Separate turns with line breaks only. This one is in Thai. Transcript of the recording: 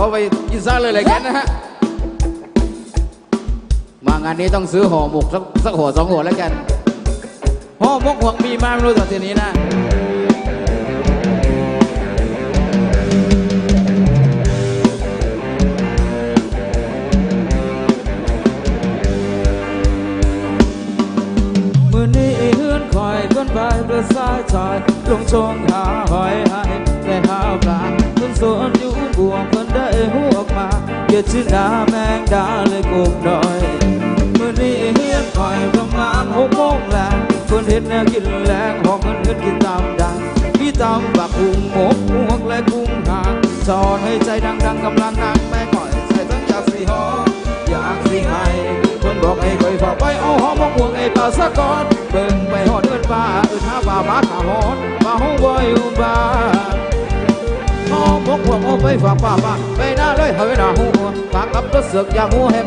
ขอไปกินซ่าเลยเลยแกนนะฮะ มางานนี้ต้องซื้อห่อหมกสักสักห่อสองห่อแล้วกัน ห่อหมกหวงมีมาไม่รู้ตอนทีนี้นะ
มือนี้เฮือนคอยก้นไปเพื่อสายชายลงชงหาหอยให้ได้หาปลา ต้นสวนอยู่บวงคนได้หัวมาเกียดชื่อหนาแมงดาเลยกุมดอยมือนี้เฮือนคอยประมาณหกโมงแล้วคนเห็นแนวกินแรงหอกเงินเงินกินตามดังพี่ตำบักกุ้งหมกหวกและกุ้งหางจอดให้ใจดังๆกำลังนางแม่ก่อยใส่ทั้งอยากสีหออยากสีให้คนบอกให้คอยฝากไปเอาหอมมองห่วงไอ้ป่าสะกอนเบิ่งไปหอดเอินป่าเอินหาป่ามาขาหอดมาหงบ่อยอยู่บ้า นหอมมกหัวโมไปฝากป้า